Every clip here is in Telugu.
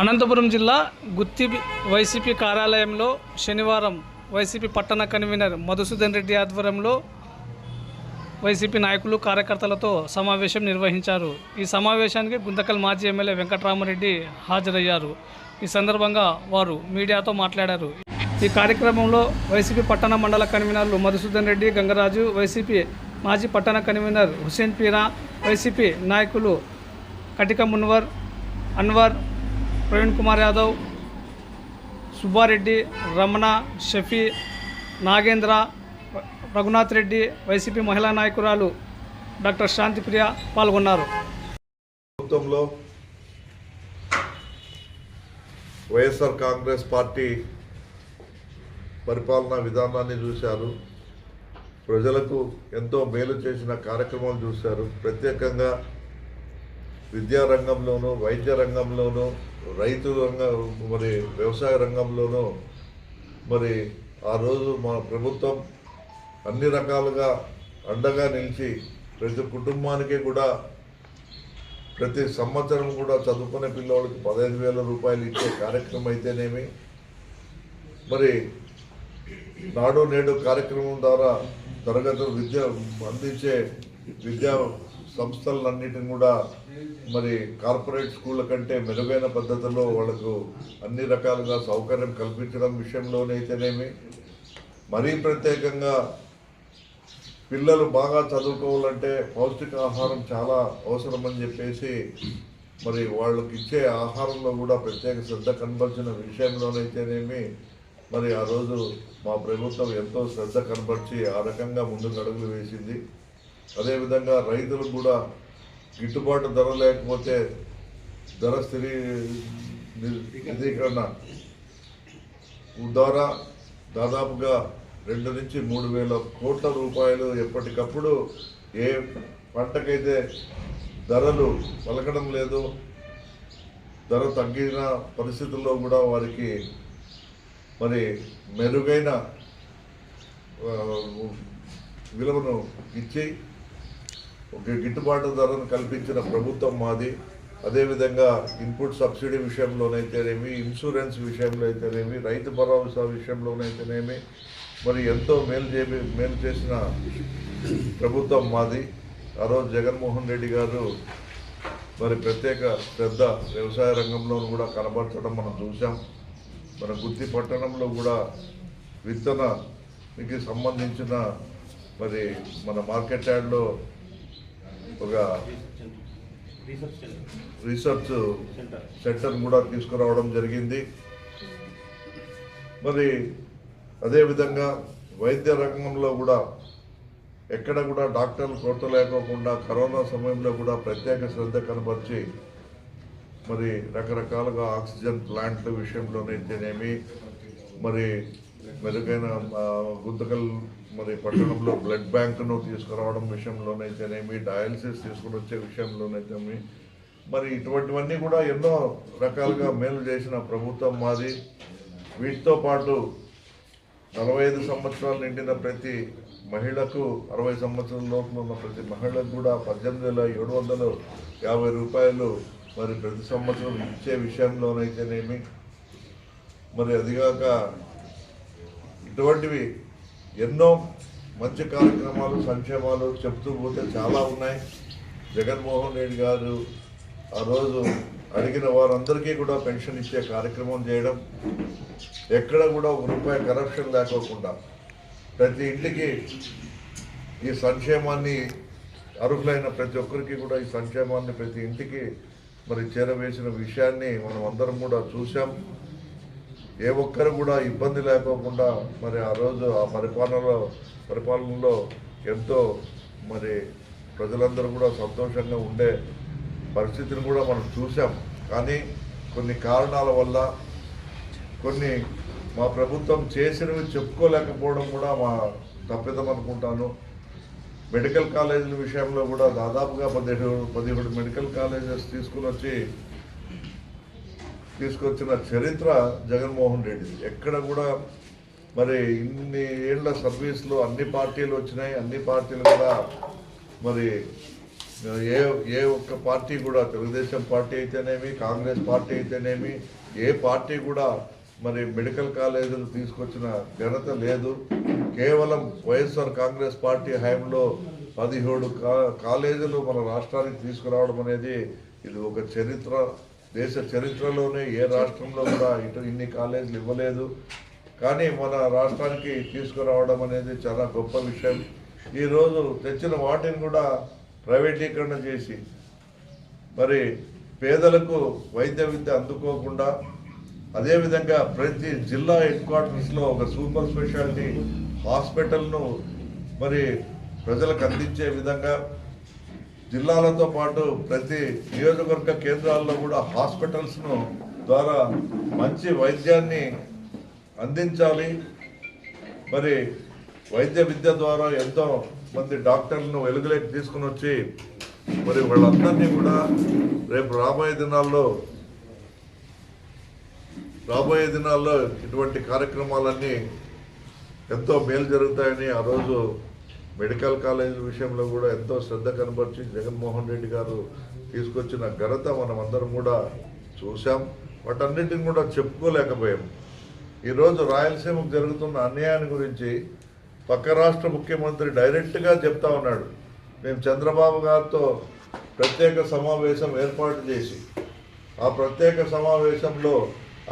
అనంతపురం జిల్లా గుత్తి వైసీపీ కార్యాలయంలో శనివారం వైసీపీ పట్టణ కన్వీనర్ మధుసూదన్ రెడ్డి ఆధ్వర్యంలో వైసీపీ నాయకులు కార్యకర్తలతో సమావేశం నిర్వహించారు. ఈ సమావేశానికి గుంతకల్ మాజీ ఎమ్మెల్యే వెంకటరామరెడ్డి హాజరయ్యారు. ఈ సందర్భంగా వారు మీడియాతో మాట్లాడారు. ఈ కార్యక్రమంలో వైసీపీ పట్టణ మండల కన్వీనర్లు మధుసూదన్ రెడ్డి గంగరాజు వైసీపీ మాజీ పట్టణ కన్వీనర్ హుసేన్ పీరా వైసీపీ నాయకులు కటిక మున్వర్ అన్వర్ ప్రవీణ్ కుమార్ యాదవ్ సుబ్బారెడ్డి రమణ షఫీ నాగేంద్ర రఘునాథ్ రెడ్డి వైసీపీ మహిళా నాయకురాలు డాక్టర్ శాంతిప్రియ పాల్గొన్నారు. ప్రభుత్వంలో వైఎస్ఆర్ కాంగ్రెస్ పార్టీ పరిపాలనా విధానాన్ని చూశారు. ప్రజలకు ఎంతో మేలు చేసిన కార్యక్రమాలు చూశారు. ప్రత్యేకంగా విద్యారంగంలోనూ వైద్య రంగంలోనూ రైతు రంగ మరి వ్యవసాయ రంగంలోనూ మరి ఆ రోజు మా ప్రభుత్వం అన్ని రకాలుగా అండగా నిలిచి ప్రతి కుటుంబానికి కూడా ప్రతి సంవత్సరం కూడా చదువుకునే పిల్లవాడికి పదహైదు వేల రూపాయలు ఇచ్చే కార్యక్రమం అయితేనేమి మరి నాడు నేడు కార్యక్రమం ద్వారా తరగతులు విద్య అందించే విద్యా సంస్థలన్నిటిని కూడా మరి కార్పొరేట్ స్కూళ్ళ కంటే మెరుగైన పద్ధతిలో వాళ్ళకు అన్ని రకాలుగా సౌకర్యం కల్పించడం విషయంలోనైతేనేమి మరీ ప్రత్యేకంగా పిల్లలు బాగా చదువుకోవాలంటే పౌష్టికాహారం చాలా అవసరమని చెప్పేసి మరి వాళ్ళకి ఇచ్చే ఆహారంలో కూడా ప్రత్యేక శ్రద్ధ కనబరిచిన విషయంలోనైతేనేమి మరి ఆ రోజు మా ప్రభుత్వం ఎంతో శ్రద్ధ కనబరిచి ఆ రకంగా ముందుకు అడుగులు వేసింది. అదేవిధంగా రైతులు కూడా గిట్టుబాటు ధర లేకపోతే ధర స్థిరీ స్థిరీకరణ ద్వారా దాదాపుగా రెండు నుంచి మూడు వేల కోట్ల రూపాయలు ఎప్పటికప్పుడు ఏ పంటకైతే ధరలు పలకడం లేదు ధర తగ్గిన పరిస్థితుల్లో కూడా వారికి మరి మెరుగైన విలువను ఇచ్చి ఒక గిట్టుబాటు ధరను కల్పించిన ప్రభుత్వం మాది. అదేవిధంగా ఇన్పుట్ సబ్సిడీ విషయంలోనైతేనేమి ఇన్సూరెన్స్ విషయంలో అయితేనేమి రైతు భరోసా విషయంలోనైతేనేమి మరి ఎంతో మేలు చే మేలు చేసిన ప్రభుత్వం మాది. ఆ రోజు జగన్మోహన్ రెడ్డి గారు మరి ప్రత్యేక శ్రద్ధ వ్యవసాయ రంగంలో కూడా కనబరచడం మనం చూసాం మన గుత్తి పట్టణంలో కూడా విత్తనకి సంబంధించిన మరి మన మార్కెట్ యార్డ్లో ఒక రీసెర్చ్ సెంటర్ కూడా తీసుకురావడం జరిగింది. మరి అదేవిధంగా వైద్య రంగంలో కూడా ఎక్కడ కూడా డాక్టర్లు కొరత లేకోకుండా కరోనా సమయంలో కూడా ప్రత్యేక శ్రద్ధ కనబరిచి మరి రకరకాలుగా ఆక్సిజన్ ప్లాంట్ల విషయంలోనైతేనేమి మరి మెరుగైన గుంతకల్ మరి పట్టణంలో బ్లడ్ బ్యాంకును తీసుకురావడం విషయంలోనైతేనేమి డయాలసిస్ తీసుకుని వచ్చే విషయంలోనైతేమి మరి ఇటువంటివన్నీ కూడా ఎన్నో రకాలుగా మేలు చేసిన ప్రభుత్వం మాది. వీటితో పాటు నలభై ఐదు సంవత్సరాలు నిండిన ప్రతి మహిళకు అరవై సంవత్సరాల లోపల ఉన్న ప్రతి మహిళకు కూడా పద్దెనిమిది వేల ఏడు వందల యాభై రూపాయలు మరి ప్రతి సంవత్సరం ఇచ్చే విషయంలోనైతేనేమి మరి అదిగాక ఇటువంటివి ఎన్నో మంచి కార్యక్రమాలు సంక్షేమాలు చెప్తూ పోతే చాలా ఉన్నాయి. జగన్మోహన్ రెడ్డి గారు ఆ రోజు అడిగిన వారందరికీ కూడా పెన్షన్ ఇచ్చే కార్యక్రమం చేయడం ఎక్కడ కూడా ఒక రూపాయి కరప్షన్ లేకోకుండా ప్రతి ఇంటికి ఈ సంక్షేమాన్ని అర్హులైన ప్రతి ఒక్కరికి కూడా ఈ సంక్షేమాన్ని ప్రతి ఇంటికి మరి చేరవేసిన విషయాన్ని మనం అందరం కూడా చూసాం ఏ ఒక్కరు కూడా ఇబ్బంది లేకోకుండా మరి ఆ రోజు ఆ పరిపాలనలో పరిపాలనలో ఎంతో మరి ప్రజలందరూ కూడా సంతోషంగా ఉండే పరిస్థితిని కూడా మనం చూసాం కానీ కొన్ని కారణాల వల్ల కొన్ని మా ప్రభుత్వం చేసినవి చెప్పుకోలేకపోవడం కూడా మా తప్పిదం అనుకుంటాను. మెడికల్ కాలేజీల విషయంలో కూడా దాదాపుగా పదిహేడు పదిహేడు మెడికల్ కాలేజెస్ తీసుకుని వచ్చి తీసుకొచ్చిన చరిత్ర జగన్మోహన్ రెడ్డి ఎక్కడ కూడా మరి ఇన్ని ఏళ్ళ సర్వీస్లో అన్ని పార్టీలు వచ్చినాయి అన్ని పార్టీలు కూడా మరి ఏ ఏ ఒక్క పార్టీ కూడా తెలుగుదేశం పార్టీ అయితేనేమి కాంగ్రెస్ పార్టీ అయితేనేమి ఏ పార్టీ కూడా మరి మెడికల్ కాలేజీలు తీసుకొచ్చిన ఘనత లేదు. కేవలం వైఎస్ఆర్ కాంగ్రెస్ పార్టీ హయాంలో పదిహేడు కాలేజీలు మన రాష్ట్రానికి తీసుకురావడం అనేది ఇది ఒక చరిత్ర. దేశ చరిత్రలోనే ఏ రాష్ట్రంలో కూడా ఇటు ఇన్ని కాలేజీలు ఇవ్వలేదు. కానీ మన రాష్ట్రానికి తీసుకురావడం అనేది చాలా గొప్ప విషయం. ఈరోజు తెచ్చిన వాటిని కూడా ప్రైవేటీకరణ చేసి మరి పేదలకు వైద్య విద్య అందుకోకుండా అదేవిధంగా ప్రతి జిల్లా హెడ్ క్వార్టర్స్లో ఒక సూపర్ స్పెషాలిటీ హాస్పిటల్ను మరి ప్రజలకు అందించే విధంగా జిల్లాలతో పాటు ప్రతి నియోజకవర్గ కేంద్రాల్లో కూడా హాస్పిటల్స్ను ద్వారా మంచి వైద్యాన్ని అందించాలి. మరి వైద్య విద్య ద్వారా ఎంతో మంది డాక్టర్లను వెలుగులోకి తీసుకుని వచ్చి మరి వాళ్ళందరినీ కూడా రేపు రాబోయే దినాల్లో రాబోయే దినాల్లో ఇటువంటి కార్యక్రమాలన్నీ ఎంతో మేలు జరుగుతాయని ఆ రోజు మెడికల్ కాలేజీల విషయంలో కూడా ఎంతో శ్రద్ధ కనబరిచి జగన్మోహన్ రెడ్డి గారు తీసుకొచ్చిన ఘనత మనం అందరం కూడా చూసాం వాటన్నిటిని కూడా చెప్పుకోలేకపోయాం. ఈరోజు రాయలసీమకు జరుగుతున్న అన్యాయాన్ని గురించి పక్క రాష్ట్ర ముఖ్యమంత్రి డైరెక్ట్గా చెప్తా ఉన్నాడు. మేము చంద్రబాబు గారితో ప్రత్యేక సమావేశం ఏర్పాటు చేసి ఆ ప్రత్యేక సమావేశంలో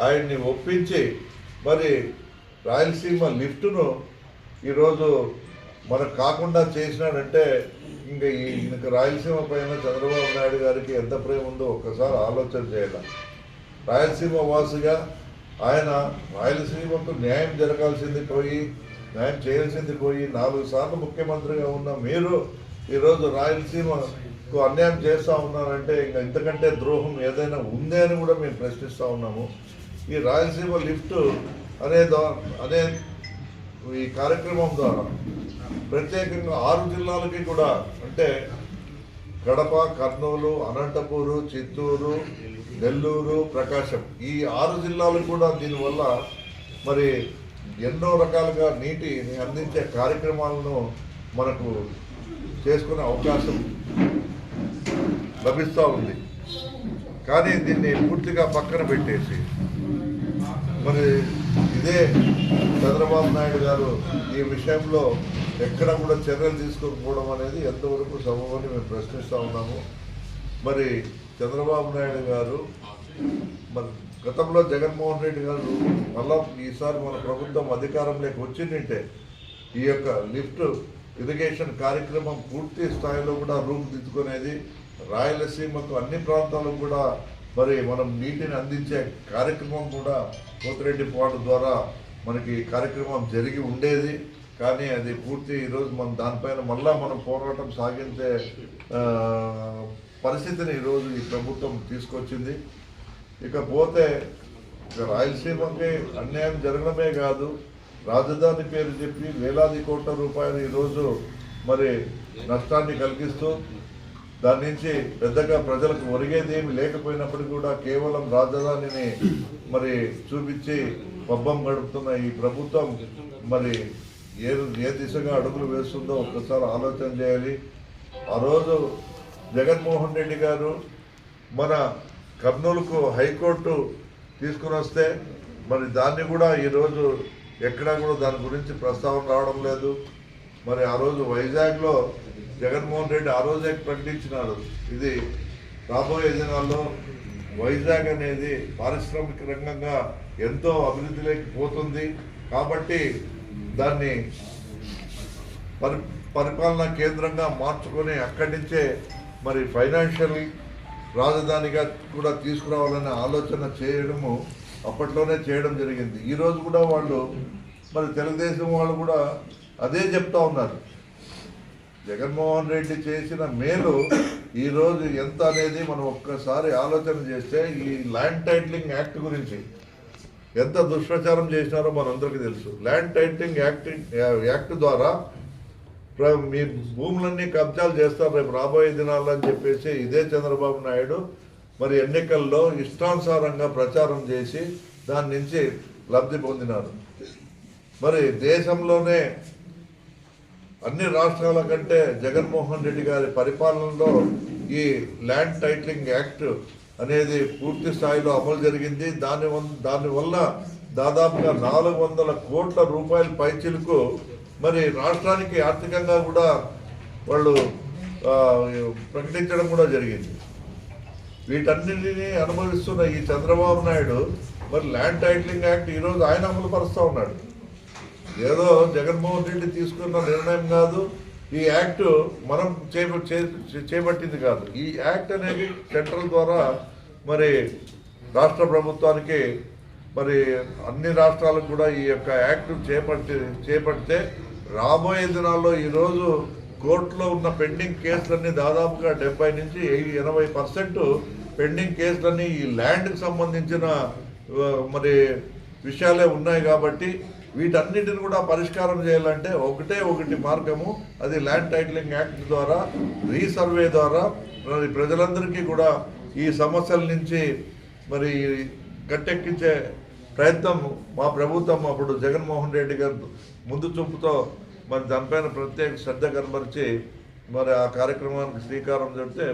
ఆయన్ని ఒప్పించి మరి రాయలసీమ లిఫ్ట్ను ఈరోజు మనకు కాకుండా చేసినాడంటే ఇంకా ఈయనకు రాయలసీమ పైన చంద్రబాబు నాయుడు గారికి ఎంత ప్రేమ ఉందో ఒక్కసారి ఆలోచన చేయాలి. రాయలసీమ వాసిగా ఆయన రాయలసీమకు న్యాయం జరగాల్సింది పోయి న్యాయం చేయాల్సింది పోయి నాలుగు సార్లు ముఖ్యమంత్రిగా ఉన్న మీరు ఈరోజు రాయలసీమకు అన్యాయం చేస్తూ ఉన్నారంటే ఇంకా ఇంతకంటే ద్రోహం ఏదైనా ఉందే అని కూడా మేము ప్రశ్నిస్తూ ఉన్నాము. ఈ రాయలసీమ లిఫ్ట్ అనే దా- అనే ఈ కార్యక్రమం ద్వారా ప్రత్యేకంగా ఆరు జిల్లాలకి కూడా అంటే కడప కర్నూలు అనంతపూరు చిత్తూరు నెల్లూరు ప్రకాశం. ఈ ఆరు జిల్లాలు కూడా దీనివల్ల మరి ఎన్నో రకాలుగా నీటిని అందించే కార్యక్రమాలను మనకు చేసుకునే అవకాశం లభిస్తూ ఉంది. కానీ దీన్ని పూర్తిగా పక్కన పెట్టేసి మరి ఇదే చంద్రబాబు నాయుడు గారు ఈ విషయంలో ఎక్కడ కూడా చర్యలు తీసుకోకపోవడం అనేది ఎంతవరకు సమూహాన్ని మేము ప్రశ్నిస్తూ ఉన్నాము. మరి చంద్రబాబు నాయుడు గారు మరి గతంలో జగన్మోహన్ రెడ్డి గారు మళ్ళా ఈసారి మన ప్రభుత్వం అధికారంలోకి వచ్చిందంటే ఈ యొక్క లిఫ్ట్ ఇరిగేషన్ కార్యక్రమం పూర్తి స్థాయిలో కూడా రూపుదిద్దుకునేది రాయలసీమకు అన్ని ప్రాంతాలకు కూడా మరి మనం నీటిని అందించే కార్యక్రమం కూడా పోతిరెడ్డి పాటు ద్వారా మనకి కార్యక్రమం జరిగి ఉండేది. కానీ అది పూర్తి ఈరోజు మనం దానిపైన మళ్ళా మనం పోరాటం సాగించే పరిస్థితిని ఈరోజు ఈ ప్రభుత్వం తీసుకొచ్చింది. ఇకపోతే ఇక రాయలసీమకి అన్యాయం జరగడమే కాదు. రాజధాని పేరు చెప్పి వేలాది కోట్ల రూపాయలు ఈరోజు మరి నష్టాన్ని కలిగిస్తూ దాని నుంచి పెద్దగా ప్రజలకు ఒరిగేది ఏమి లేకపోయినప్పటికీ కూడా కేవలం రాజధానిని మరి చూపించి పబ్బం గడుపుతున్న ఈ ప్రభుత్వం మరి ఏ ఏ దిశగా అడుగులు వేస్తుందో ఒక్కసారి ఆలోచన చేయాలి. ఆ రోజు జగన్మోహన్ రెడ్డి గారు మన కర్నూలుకు హైకోర్టు తీసుకుని వస్తే మరి దాన్ని కూడా ఈరోజు ఎక్కడా కూడా దాని గురించి ప్రస్తావన రావడం లేదు. మరి ఆ రోజు వైజాగ్లో జగన్మోహన్ రెడ్డి ఆ రోజే ప్రకటించినాడు ఇది రాబోయే దినాల్లో వైజాగ్ అనేది పారిశ్రామిక రంగంగా ఎంతో అభివృద్ధిలోకి పోతుంది. కాబట్టి దాన్ని పరి పరిపాలనా కేంద్రంగా మార్చుకొని అక్కడి నుంచే మరి ఫైనాన్షియల్ రాజధానిగా కూడా తీసుకురావాలనే ఆలోచన చేయడము అప్పట్లోనే చేయడం జరిగింది. ఈరోజు కూడా వాళ్ళు మరి తెలుగుదేశం వాళ్ళు కూడా అదే చెప్తా ఉన్నారు. జగన్మోహన్ రెడ్డి చేసిన మేలు ఈరోజు ఎంత అనేది మనం ఒక్కసారి ఆలోచన చేస్తే ఈ ల్యాండ్ టైటిలింగ్ యాక్ట్ గురించి ఎంత దుష్ప్రచారం చేసినారో మనందరికీ తెలుసు. ల్యాండ్ టైటింగ్ యాక్ట్ యాక్ట్ ద్వారా మీ భూములన్నీ కబ్జాలు చేస్తారు రేపు రాబోయే దినాల్లో అని చెప్పేసి ఇదే చంద్రబాబు నాయుడు మరి ఎన్నికల్లో ఇష్టానుసారంగా ప్రచారం చేసి దాని నుంచి లబ్ధి పొందినారు. మరి దేశంలోనే అన్ని రాష్ట్రాల కంటే జగన్మోహన్ రెడ్డి గారి పరిపాలనలో ఈ ల్యాండ్ టైటిలింగ్ యాక్ట్ అనేది పూర్తి స్థాయిలో అమలు జరిగింది. దాని వల్ల దానివల్ల దాదాపుగా నాలుగు వందల కోట్ల రూపాయల పైచిలకు మరి రాష్ట్రానికి ఆర్థికంగా కూడా వాళ్ళు ప్రకటించడం కూడా జరిగింది. వీటన్నిటిని అనుభవిస్తున్న ఈ చంద్రబాబు నాయుడు మరి ల్యాండ్ టైటిలింగ్ యాక్ట్ ఈరోజు ఆయన అమలు పరుస్తూ ఉన్నాడు. ఏదో జగన్మోహన్ రెడ్డి తీసుకున్న నిర్ణయం కాదు ఈ యాక్ట్ మనం చేప చే- చేపట్టింది కాదు. ఈ యాక్ట్ అనేది సెంట్రల్ ద్వారా మరి రాష్ట్ర ప్రభుత్వానికి మరి అన్ని రాష్ట్రాలకు కూడా ఈ యొక్క యాక్ట్ చేపట్టి చేపడితే రాబోయే దినాల్లో ఈరోజు కోర్టులో ఉన్న పెండింగ్ కేసులన్నీ దాదాపుగా డెబ్బై నుంచి ఎనభై పర్సెంట్ పెండింగ్ కేసులన్నీ ఈ ల్యాండ్కి సంబంధించిన మరి విషయాలే ఉన్నాయి కాబట్టి వీటన్నిటిని కూడా పరిష్కారం చేయాలంటే ఒకటే ఒకటి మార్గము అది ల్యాండ్ టైటిలింగ్ యాక్ట్ ద్వారా రీసర్వే ద్వారా. మరి ప్రజలందరికీ కూడా ఈ సమస్యల నుంచి మరి గట్టెక్కించే ప్రయత్నం మా ప్రభుత్వం అప్పుడు జగన్మోహన్ రెడ్డి గారు ముందు చూపుతో మరి దానిపైన ప్రత్యేక శ్రద్ధ కనబరిచి మరి ఆ కార్యక్రమానికి శ్రీకారం చుడితే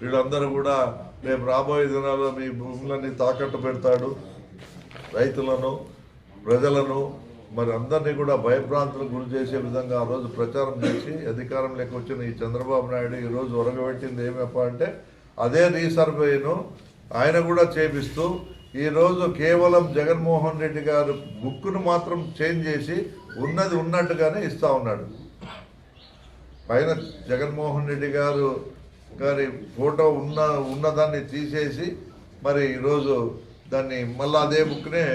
వీళ్ళందరూ కూడా రేపు రాబోయే దినాల్లో మీ భూములన్నీ తాకట్టు పెడతాడు రైతులను. ప్రజలను మరి అందరినీ కూడా భయభ్రాంతులకు గురి చేసే విధంగా ఆ రోజు ప్రచారం చేసి అధికారంలోకి వచ్చిన ఈ చంద్రబాబు నాయుడు ఈరోజు రోజు ఒరగబెట్టింది ఏమప్ప అంటే అదే రీసర్వేను ఆయన కూడా చేపిస్తూ ఈరోజు కేవలం జగన్మోహన్ రెడ్డి గారు బుక్ను మాత్రం చేంజ్ చేసి ఉన్నది ఉన్నట్టుగానే ఇస్తూ ఉన్నాడు. పైన జగన్మోహన్ రెడ్డి గారు గారి ఫోటో ఉన్న ఉన్నదాన్ని తీసేసి మరి ఈరోజు దాన్ని మళ్ళీ అదే బుక్నే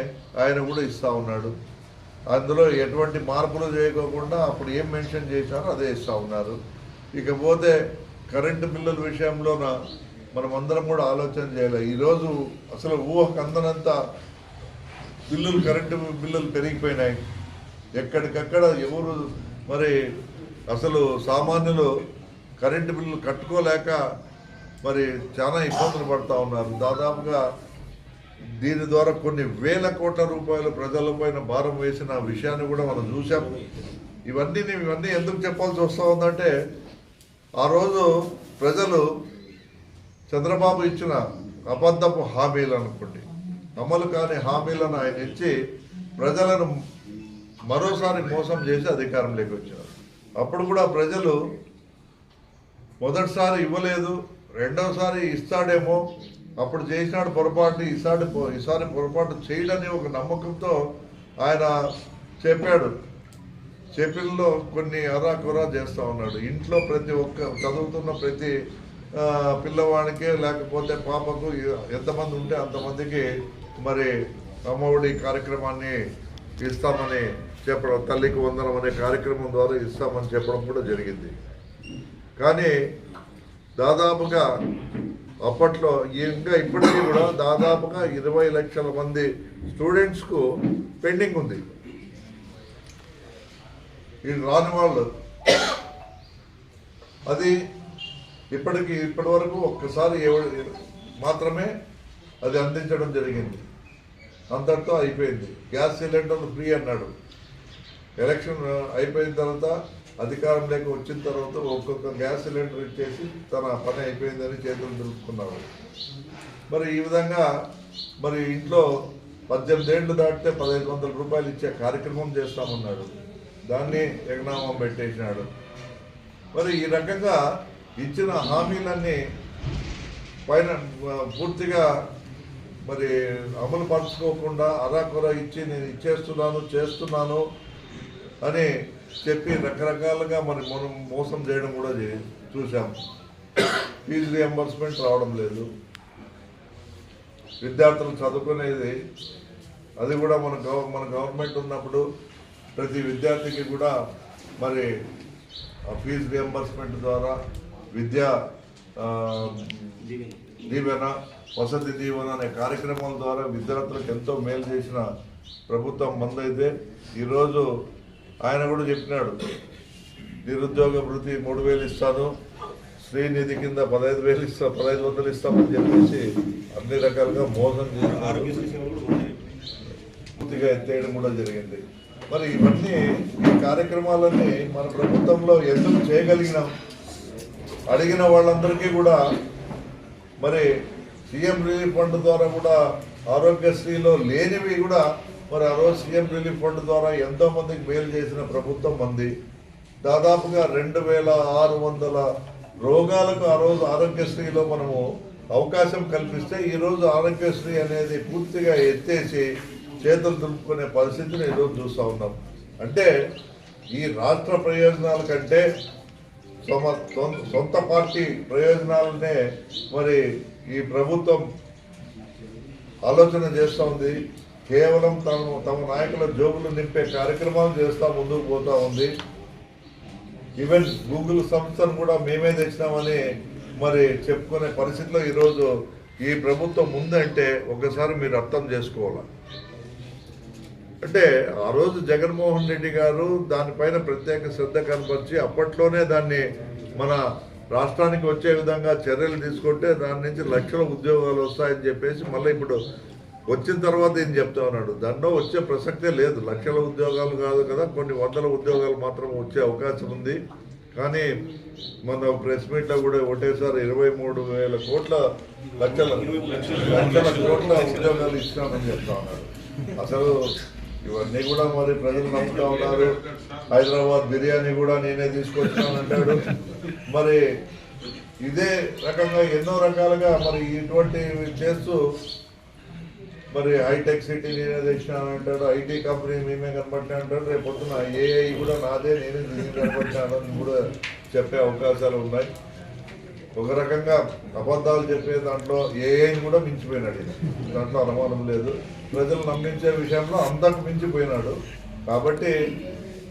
ఆయన కూడా ఇస్తా ఉన్నాడు. అందులో ఎటువంటి మార్పులు చేయకోకుండా అప్పుడు ఏం మెన్షన్ చేశారో అదే ఇస్తా ఉన్నారు. ఇకపోతే కరెంటు బిల్లుల విషయంలోన మనం అందరం కూడా ఆలోచన చేయాలి. ఈరోజు అసలు ఊహకు అందనంత బిల్లులు కరెంటు బిల్లులు పెరిగిపోయినాయి. ఎక్కడికక్కడ ఎవరు మరి అసలు సామాన్యులు కరెంటు బిల్లులు కట్టుకోలేక మరి చాలా ఇబ్బందులు పడుతూ ఉన్నారు. దాదాపుగా దీని ద్వారా కొన్ని వేల కోట్ల రూపాయలు ప్రజలపైన భారం వేసిన విషయాన్ని కూడా మనం చూసాం ఇవన్నీ ఇవన్నీ ఎందుకు చెప్పాల్సి వస్తూ ఉందంటే ఆ రోజు ప్రజలు చంద్రబాబు ఇచ్చిన అబద్ధపు హామీలు అనుకోండి. అమలు కాని హామీలను ఆయన ఇచ్చి ప్రజలను మరోసారి మోసం చేసి అధికారంలోకి వచ్చారు. అప్పుడు కూడా ప్రజలు మొదటిసారి ఇవ్వలేదు రెండవసారి ఇస్తాడేమో అప్పుడు చేసినాడు పొరపాటు ఈసారి ఈసారి పొరపాటు చేయడని ఒక నమ్మకంతో ఆయన చెప్పాడు. చెప్పిల్లో కొన్ని అరాకొరా చేస్తూ ఉన్నాడు. ఇంట్లో ప్రతి ఒక్క చదువుతున్న ప్రతి పిల్లవాడికి లేకపోతే పాపకు ఎంతమంది ఉంటే అంతమందికి మరి అమ్మఒడి కార్యక్రమాన్ని ఇస్తామని చెప్పడం తల్లికి వందనం అనే కార్యక్రమం ద్వారా ఇస్తామని చెప్పడం కూడా జరిగింది. కానీ దాదాపుగా అప్పట్లో ఇంకా ఇప్పటికీ కూడా దాదాపుగా ఇరవై లక్షల మంది స్టూడెంట్స్కు పెండింగ్ ఉంది. ఈ రాని వాళ్ళు. అది ఇప్పటికి ఇప్పటి వరకు ఒక్కసారి మాత్రమే అది అందించడం జరిగింది. అంతటితో అయిపోయింది. గ్యాస్ సిలిండర్లు ఫ్రీ అన్నాడు. ఎలక్షన్ అయిపోయిన తర్వాత అధికారంలోకి వచ్చిన తర్వాత ఒక్కొక్క గ్యాస్ సిలిండర్ ఇచ్చేసి తన పని అయిపోయిందని చేతులు దులుపుకున్నాడు. మరి ఈ విధంగా మరి ఇంట్లో పద్దెనిమిది ఏళ్ళు దాటితే పదహైదు వందల రూపాయలు ఇచ్చే కార్యక్రమం చేస్తామన్నాడు. దాన్ని ఎగనామం పెట్టేసినాడు. మరి ఈ రకంగా ఇచ్చిన హామీలన్నీ పైన పూర్తిగా మరి అమలు పరుచుకోకుండా అరాకొర ఇచ్చి నేను ఇచ్చేస్తున్నాను చేస్తున్నాను అని చెప్పి రకరకాలుగా మరి మనం మోసం చేయడం కూడా చూసాం ఫీజు రియంబర్స్మెంట్ రావడం లేదు. విద్యార్థులు చదువుకునేది అది కూడా మన గవ మన గవర్నమెంట్ ఉన్నప్పుడు ప్రతి విద్యార్థికి కూడా మరి ఫీజు రియంబర్స్మెంట్ ద్వారా విద్యా దీవెన వసతి దీవెన అనే కార్యక్రమాల ద్వారా విద్యార్థులకు ఎంతో మేలు చేసిన ప్రభుత్వం మందైతే ఈరోజు ఆయన కూడా చెప్పినాడు నిరుద్యోగ వృత్తి మూడు వేలు ఇస్తాను శ్రీనిధి కింద పదహైదు వేలు ఇస్తా పదహైదు వందలు ఇస్తామని చెప్పేసి అన్ని రకాలుగా మోసం పూర్తిగా ఎత్తేయడం కూడా జరిగింది. మరి ఇవన్నీ ఈ కార్యక్రమాలన్నీ మన ప్రభుత్వంలో ఎందుకు చేయగలిగినాం? అడిగిన వాళ్ళందరికీ కూడా మరి సీఎం రిలీఫ్ ఫండ్ ద్వారా కూడా ఆరోగ్యశ్రీలో లేనివి కూడా మరి ఆ రోజు సీఎం రిలీఫ్ ఫండ్ ద్వారా ఎంతో మందికి మేలు చేసిన ప్రభుత్వం మంది దాదాపుగా రెండు వేల ఆరు వందల రోగాలకు ఆ రోజు ఆరోగ్యశ్రీలో మనము అవకాశం కల్పిస్తే ఈరోజు ఆరోగ్యశ్రీ అనేది పూర్తిగా ఎత్తేసి చేతులు దులుపుకునే పరిస్థితిని ఈరోజు చూస్తూ ఉన్నాం. అంటే ఈ రాష్ట్ర ప్రయోజనాల కంటే సొమ సొంత- సొంత పార్టీ ప్రయోజనాలనే మరి ఈ ప్రభుత్వం ఆలోచన చేస్తూ ఉంది. కేవలం తమ తమ నాయకుల జోబులు నింపే కార్యక్రమాలు చేస్తూ ముందుకు పోతా ఉంది. ఈవెన్ గూగుల్ సంస్థను కూడా మేమే తెచ్చినామని మరి చెప్పుకునే పరిస్థితిలో ఈరోజు ఈ ప్రభుత్వం ఉందంటే ఒకసారి మీరు అర్థం చేసుకోవాలి? అంటే ఆ రోజు జగన్మోహన్ రెడ్డి గారు దానిపైన ప్రత్యేక శ్రద్ధ కనపరిచి అప్పట్లోనే దాన్ని మన రాష్ట్రానికి వచ్చే విధంగా చర్యలు తీసుకుంటే దాని నుంచి లక్షల ఉద్యోగాలు వస్తాయని చెప్పేసి మళ్ళీ ఇప్పుడు వచ్చిన తర్వాత ఏం చెప్తా ఉన్నాడు దాంట్లో వచ్చే ప్రసక్తే లేదు. లక్షల ఉద్యోగాలు కాదు కదా. కొన్ని వందల ఉద్యోగాలు మాత్రం వచ్చే అవకాశం ఉంది. కానీ మన ప్రెస్ మీట్లో కూడా ఒకటేసారి ఇరవై మూడు వేల కోట్ల లక్షల లక్షల కోట్ల ఉద్యోగాలు ఇస్తామని చెప్తా ఉన్నాడు అసలు ఇవన్నీ కూడా మరి ప్రజలు నమ్ముతా ఉన్నారు. హైదరాబాద్ బిర్యానీ కూడా నేనే తీసుకొచ్చానంటాడు మరి ఇదే రకంగా ఎన్నో రకాలుగా మరి ఇటువంటివి చేస్తూ మరి హైటెక్ సిటీ నేనే తెచ్చినాను అంటాడు ఐటీ కంపెనీ మేమే కనబట్టినా అంటాడు రేపు పొద్దున్న ఏఐ కూడా నాదే నేనే దీన్ని కనబట్టినాను అని కూడా చెప్పే అవకాశాలు ఉన్నాయి. ఒక రకంగా అబద్ధాలు చెప్పే దాంట్లో ఏఐని కూడా మించిపోయినాడు దాంట్లో అనుమానం లేదు. ప్రజలు నమ్మించే విషయంలో అంతకు మించిపోయినాడు. కాబట్టి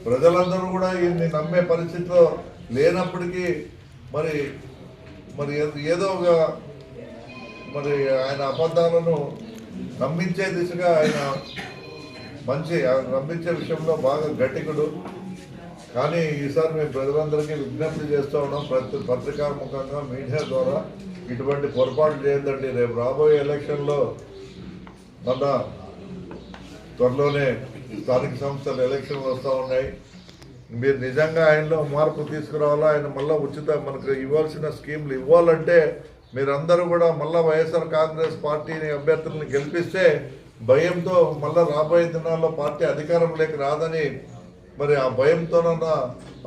ప్రజలందరూ కూడా ఈయన్ని నమ్మే పరిస్థితిలో లేనప్పటికీ మరి మరి ఏదో ఒక మరి ఆయన అబద్ధాలను నమ్మించే దిశగా ఆయన మంచి ఆయన నమ్మించే విషయంలో బాగా గట్టికుడు. కానీ ఈసారి మేము ప్రజలందరికీ విజ్ఞప్తి చేస్తూ ఉన్నాం ప్రతి పత్రికా ముఖంగా మీడియా ద్వారా ఇటువంటి పొరపాటు చేయొద్దండి. రేపు రాబోయే ఎలక్షన్లో మన త్వరలోనే స్థానిక సంస్థల ఎలక్షన్లు వస్తూ ఉన్నాయి. మీరు నిజంగా ఆయనలో మార్పు తీసుకురావాలా? ఆయన మళ్ళీ ఉచిత మనకు ఇవ్వాల్సిన స్కీమ్లు ఇవ్వాలంటే మీరందరూ కూడా మళ్ళీ వైఎస్ఆర్ కాంగ్రెస్ పార్టీని అభ్యర్థులను గెలిపిస్తే భయంతో మళ్ళీ రాబోయే దినాల్లో పార్టీ అధికారంలోకి రాదని మరి ఆ భయంతోనన్నా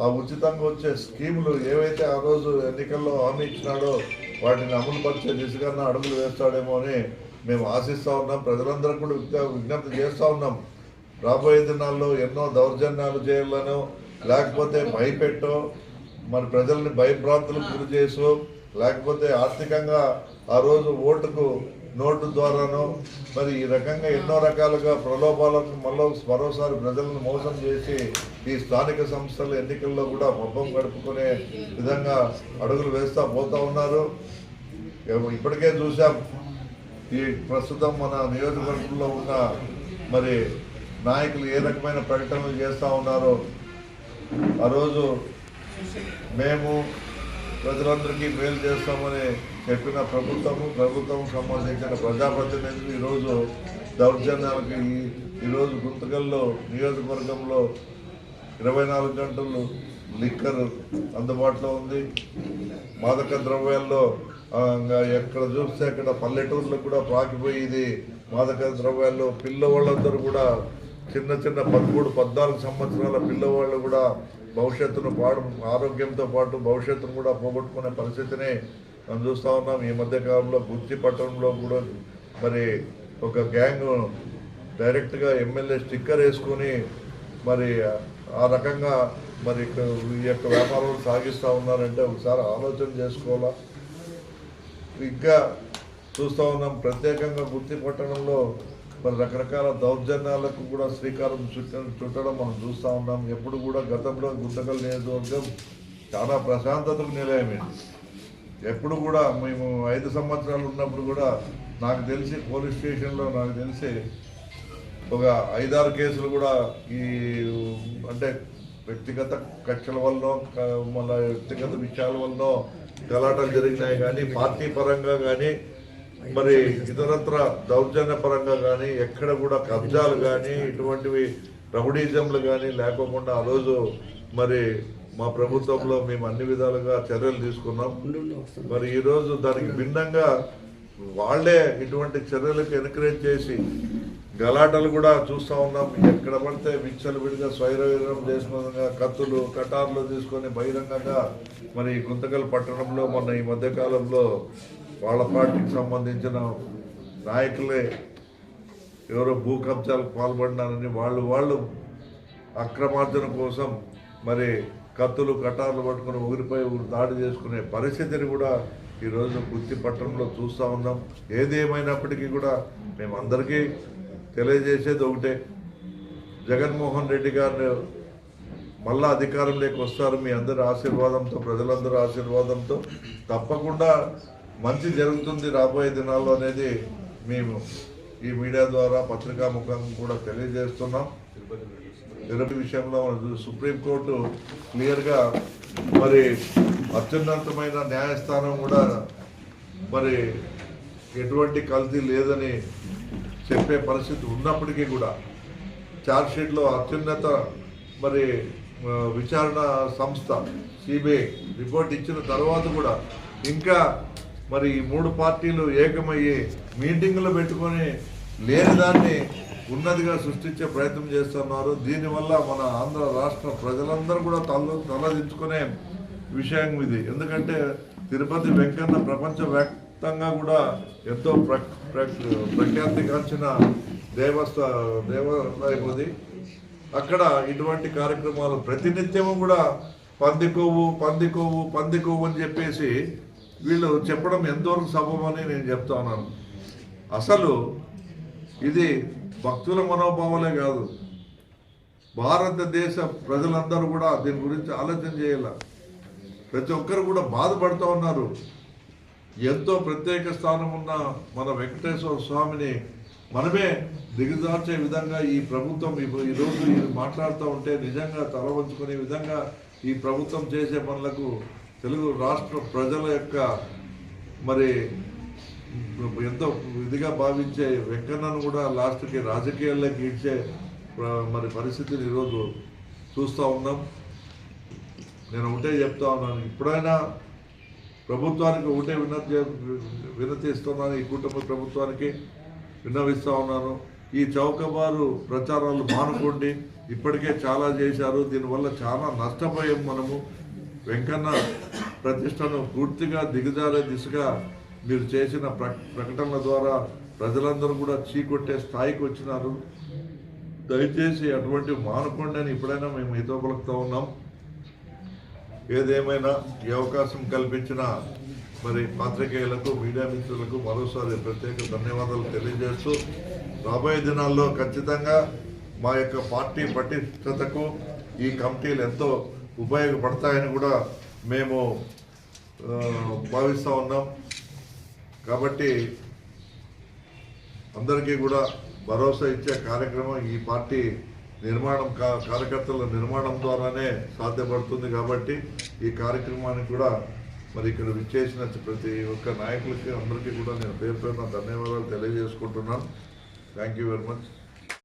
ఆ ఉచితంగా వచ్చే స్కీములు ఏవైతే ఆ రోజు ఎన్నికల్లో హామీ ఇచ్చినాడో వాటిని అమలు పరిచే దిశగా అడుగులు వేస్తాడేమో అని మేము ఆశిస్తూ ఉన్నాం. ప్రజలందరూ కూడా విజ్ఞప్తి చేస్తూ ఉన్నాం. రాబోయే దినాల్లో ఎన్నో దౌర్జన్యాలు చేయాలనో. లేకపోతే భయపెట్టో మరి ప్రజల్ని భయభ్రాంతులకు గురి చేసో లేకపోతే ఆర్థికంగా ఆ రోజు ఓటుకు నోటు ద్వారానో మరి ఈ రకంగా ఎన్నో రకాలుగా ప్రలోభాలకు మళ్ళీ మరోసారి ప్రజలను మోసం చేసి ఈ స్థానిక సంస్థల ఎన్నికల్లో కూడా మొబ్బం గడుపుకునే విధంగా అడుగులు వేస్తూ పోతూ ఉన్నారు. ఇప్పటికే చూసాం ఈ ప్రస్తుతం మన నియోజకవర్గంలో ఉన్న మరి నాయకులు ఏ రకమైన ప్రకటనలు చేస్తూ ఉన్నారో. ఆ రోజు మేము ప్రజలందరికీ మేలు చేస్తామని చెప్పిన ప్రభుత్వము ప్రభుత్వం సంబంధించిన ప్రజాప్రతినిధులు ఈరోజు దౌర్జన్యాలకు ఈరోజు గుంతకల్లో నియోజకవర్గంలో ఇరవై నాలుగు గంటలు లిక్కర్ అందుబాటులో ఉంది. మాదక ద్రవ్యాల్లో ఇంకా ఎక్కడ చూస్తే అక్కడ పల్లెటూర్లకు కూడా పాకిపోయేది మాదక ద్రవ్యాల్లో. పిల్లవాళ్ళందరూ కూడా చిన్న చిన్న పదమూడు పద్నాలుగు సంవత్సరాల పిల్లవాళ్ళు కూడా భవిష్యత్తును పాడు ఆరోగ్యంతో పాటు భవిష్యత్తును కూడా పోగొట్టుకునే పరిస్థితిని మనం చూస్తూ ఉన్నాం. ఈ మధ్య కాలంలో గుర్తి పట్టణంలో కూడా మరి ఒక గ్యాంగ్ డైరెక్ట్గా ఎమ్మెల్యే స్టిక్కర్ వేసుకొని మరి ఆ రకంగా మరి ఈ యొక్క వ్యాపారాలు సాగిస్తూ ఉన్నారంటే ఒకసారి ఆలోచన చేసుకోవాలా? ఇంకా చూస్తూ ఉన్నాం. ప్రత్యేకంగా గుత్తి పట్టణంలో మరి రకరకాల దౌర్జన్యాలకు కూడా శ్రీకారం చుట్ట చుట్టడం మనం చూస్తూ ఉన్నాం. ఎప్పుడు కూడా గతంలో గుంతకల్ నియోజకవర్గం చాలా ప్రశాంతతకు నిలయమైంది. ఎప్పుడు కూడా మేము ఐదు సంవత్సరాలు ఉన్నప్పుడు కూడా నాకు తెలిసి పోలీస్ స్టేషన్లో నాకు తెలిసి ఒక ఐదారు కేసులు కూడా ఈ అంటే వ్యక్తిగత కక్షల వల్ల మళ్ళీ వ్యక్తిగత విషయాల వల్ల గలాటలు జరిగినాయి కానీ పార్టీ పరంగా కానీ మరి ఇతరత్ర దౌర్జన్య పరంగా కానీ ఎక్కడ కూడా కబ్జాలు కానీ ఇటువంటివి రౌడీజంలు కానీ లేకోకుండా ఆ రోజు మరి మా ప్రభుత్వంలో మేము అన్ని విధాలుగా చర్యలు తీసుకున్నాం. మరి ఈరోజు దానికి భిన్నంగా వాళ్ళే ఇటువంటి చర్యలకు ఎన్కరేజ్ చేసి గలాటలు కూడా చూస్తూ ఉన్నాం. ఎక్కడ పడితే విచ్చలు విడిగా స్వైరవీరం చేసుకున్న కత్తులు కటార్లు తీసుకొని బహిరంగంగా మరి గుంతకల్ పట్టణంలో మొన్న ఈ మధ్య కాలంలో వాళ్ళ పార్టీకి సంబంధించిన నాయకులే ఎవరో భూ కబ్జాలకు పాల్పడినారని వాళ్ళు వాళ్ళు అక్రమార్జన కోసం మరి కత్తులు కటార్లు పట్టుకుని ఊరిపై ఊరు దాడి చేసుకునే పరిస్థితిని కూడా ఈరోజు గుత్తి పట్టణంలో చూస్తూ ఉన్నాం. ఏది ఏమైనప్పటికీ కూడా మేము అందరికీ తెలియజేసేది ఒకటే. జగన్మోహన్ రెడ్డి గారిని మళ్ళా అధికారంలోకి వస్తారు మీ అందరి ఆశీర్వాదంతో ప్రజలందరూ ఆశీర్వాదంతో తప్పకుండా మంచి జరుగుతుంది రాబోయే దినాల్లో అనేది మేము ఈ మీడియా ద్వారా పత్రికా ముఖంగా కూడా తెలియజేస్తున్నాం. తిరుపతి విషయంలో సుప్రీంకోర్టు క్లియర్గా మరి అత్యున్నతమైన న్యాయస్థానం కూడా మరి ఎటువంటి కల్తీ లేదని చెప్పే పరిస్థితి ఉన్నప్పటికీ కూడా ఛార్జ్షీట్లో అత్యున్నత మరి విచారణ సంస్థ సిబిఐ రిపోర్ట్ ఇచ్చిన తర్వాత కూడా ఇంకా మరి ఈ మూడు పార్టీలు ఏకమయ్యి మీటింగులు పెట్టుకొని లేని దాన్ని ఉన్నదిగా సృష్టించే ప్రయత్నం చేస్తున్నారు. దీనివల్ల మన ఆంధ్ర రాష్ట్ర ప్రజలందరూ కూడా తల తలదించుకునే విషయం ఇది. ఎందుకంటే తిరుపతి వెంకన్న ప్రపంచ వ్యాప్తంగా కూడా ఎంతో ప్ర ప్ర- ప్రఖ్యాతిగాంచిన దేవస్థ దేవాలయం అది. అక్కడ ఇటువంటి కార్యక్రమాలు ప్రతినిత్యము కూడా పంది కొవ్వు పంది కొవ్వు పంది కొవ్వు అని చెప్పేసి వీళ్ళు చెప్పడం ఎంతవరకు సభమని నేను చెప్తా ఉన్నాను. అసలు ఇది భక్తుల మనోభావాలే కాదు. భారతదేశ ప్రజలందరూ కూడా దీని గురించి ఆలోచన చేయాల. ప్రతి ఒక్కరు కూడా బాధపడుతూ ఉన్నారు. ఎంతో ప్రత్యేక స్థానం ఉన్న మన వెంకటేశ్వర స్వామిని మనమే దిగజార్చే విధంగా ఈ ప్రభుత్వం ఈ- ఈరోజు మాట్లాడుతూ ఉంటే నిజంగా తల వంచుకునే విధంగా ఈ ప్రభుత్వం చేసే పనులకు తెలుగు రాష్ట్ర ప్రజల యొక్క మరి ఎంతో ఇదిగా భావించే వెంకన్నను కూడా లాస్ట్కి రాజకీయాల్లోకి ఇచ్చే మరి పరిస్థితిని ఈరోజు చూస్తూ ఉన్నాం. నేను ఒకటే చెప్తా ఉన్నాను. ఇప్పుడైనా ప్రభుత్వానికి ఒకటే వినతి చే- ఇస్తున్నాను. ఈ కుటుంబ ప్రభుత్వానికి విన్నవిస్తూ ఉన్నాను. ఈ చౌకబారు ప్రచారాలు మానుకోండి. ఇప్పటికే చాలా చేశారు. దీనివల్ల చాలా నష్టపోయాం మనము. వెంకన్న ప్రతిష్టను పూర్తిగా దిగజారే దిశగా మీరు చేసిన ప్ర ప్రకటనల ద్వారా ప్రజలందరూ కూడా చీకొట్టే స్థాయికి వచ్చినారు. దయచేసి అటువంటి మానుకోండి అని ఇప్పుడైనా మేము హితో పలుకుతా ఉన్నాం. ఏదేమైనా ఈ అవకాశం కల్పించిన మరి పాత్రికేయులకు మీడియా మిత్రులకు మరోసారి ప్రత్యేక ధన్యవాదాలు తెలియజేస్తూ రాబోయే దినాల్లో ఖచ్చితంగా మా యొక్క పార్టీ పటిష్టతకు ఈ కమిటీలు ఎంతో ఉపయోగపడతాయని కూడా మేము భావిస్తూ ఉన్నాం. కాబట్టి అందరికీ కూడా భరోసా ఇచ్చే కార్యక్రమం ఈ పార్టీ నిర్మాణం కా- కార్యకర్తల నిర్మాణం ద్వారానే సాధ్యపడుతుంది కాబట్టి ఈ కార్యక్రమానికి కూడా మరి ఇక్కడ విచ్చేసిన ప్రతి ఒక్క నాయకులకి అందరికీ కూడా నేను పేరు పేరున ధన్యవాదాలు తెలియజేసుకుంటున్నాను. Thank you very much